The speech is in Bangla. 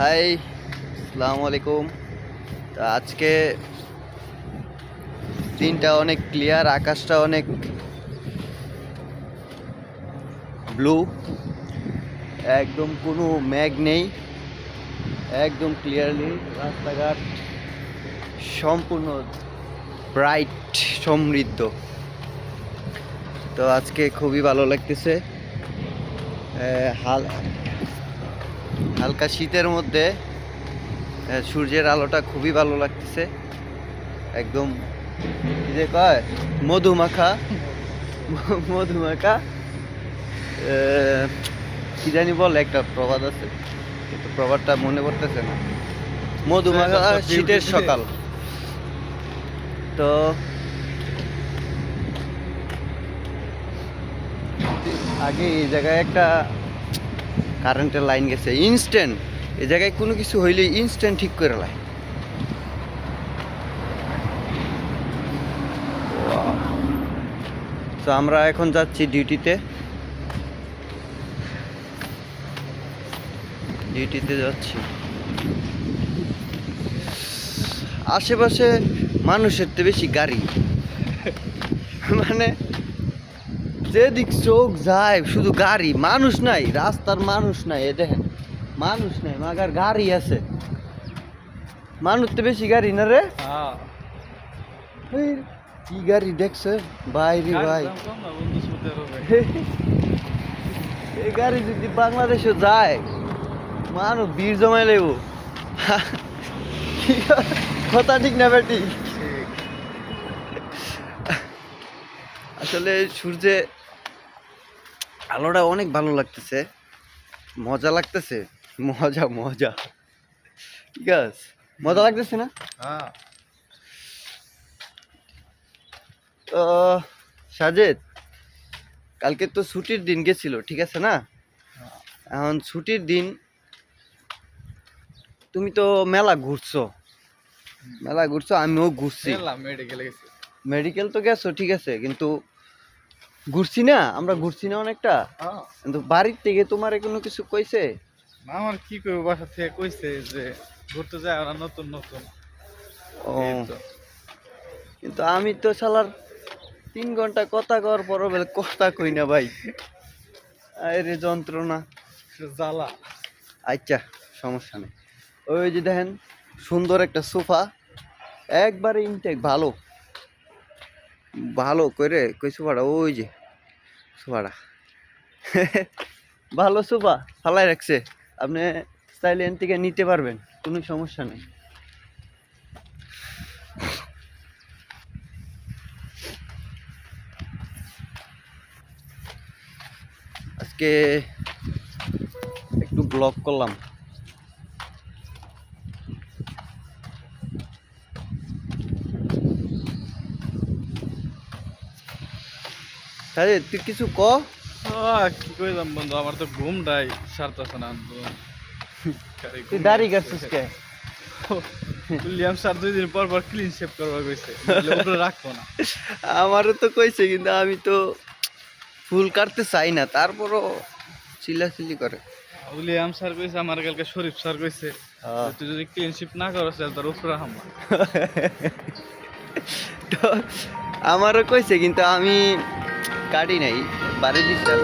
হাই, আসসালামু আলাইকুম। তো আজকে দিনটা অনেক ক্লিয়ার আকাশটা অনেক ব্লু একদম কোনো ম্যাগ নেই, একদম ক্লিয়ারলি রাস্তাঘাট সম্পূর্ণ ব্রাইট সমৃদ্ধ। তো আজকে খুবই ভালো লাগতেছে। হাল হালকা শীতের মধ্যে সূর্যের আলোটা খুবই ভালো লাগতেছে। একদম যে কয় মধুমাখা মধুমাখা কি জানি বল একটা প্রবাদ আছে কিন্তু প্রবাদটা মনে পড়তেছে না। মধুমাখা শীতের সকাল। তো আগে এই জায়গায় একটা কারেন্টের লাইন গেছে ইনস্ট্যান্ট এ জায়গায় কোনো কিছু হইলে ইনস্ট্যান্ট ঠিক করে লাই তো আমরা এখন যাচ্ছি ডিউটিতে ডিউটিতে যাচ্ছি। আশেপাশে মানুষের তো বেশি গাড়ি। মানে যেদিক চোখ যায় শুধু গাড়ি। মানুষ নাই রাস্তার মানুষ নাই এ দেখেন। মানুষ নাই মাগার গাড়ি আছে। মানুষ তো বেশি গাড়ি না রে? হ্যাঁ। কি গাড়ি দেখছে? ভাই রে ভাই। এই গাড়ি যদি বাংলাদেশে যায় মানুষ বীর জমাই লেব কথা ঠিক না বেটি? আসলে সূর্যে আলোটা অনেক ভালো লাগতেছে। মজা লাগতেছে? মজা মজা। ঠিক আছে। মজা লাগতেছে না? হ্যাঁ। তো সাজেদ কালকে তো ছুটির দিন গেছিল ঠিক আছে না? এখন ছুটির দিন তুমি তো মেলা ঘুরছো। মেলা ঘুরছো আমিও ঘুরছি। মেডিকেল তো গেছো ঠিক আছে কিন্তু ঘুরছি না আমরা ঘুরছি না অনেকটা। হ্যাঁ। কিন্তু বাড়ির থেকে তোমার কোনো কিছু কইছে? আমার কি করব বাসা থেকে কইছে যে ঘুরতে যায় ওরা নতুন নতুন। ও। কিন্তু আমি তো সালার তিন ঘণ্টা কথা কর পর বলে কথা কই না ভাই। আরে যন্ত্রণা। জ্বালা। আচ্ছা সমস্যা নেই। ওই যে দেখেন সুন্দর একটা সোফা। একবারে ইনটেক ভালো। ভালো করে কই সোফাটা ওই যে সোফাটা ভালো সোফা ফালাই রাখছে। আপনি চাইলে এন থেকে নিতে পারবেন, কোনো সমস্যা নেই। আজকে একটু ব্লগ করলাম। আরে তুই কিছু ক? কি কইলাম বন্ধু আমার তো ঘুমটাই সারতেছে না তুই ঘুম দাড়ি। কাটছিস কে? উইলিয়াম স্যার দুই দিন পর পর ক্লিন শেপ করবার কইছে রাখব না। আমারও তো কইছে কিন্তু আমি তো ফুল কাটতে চাই না তারপরও চিল্লাচিল্লি করে। উইলিয়াম স্যার কইছে আমার কালকে শরীফ স্যার কইছে তুই যদি ক্লিন শেপ না করস তাহলে তোর উপরে হামলা আমারও কইছে কিন্তু আমি কাটি নেই বাড়ি দিচ্ছে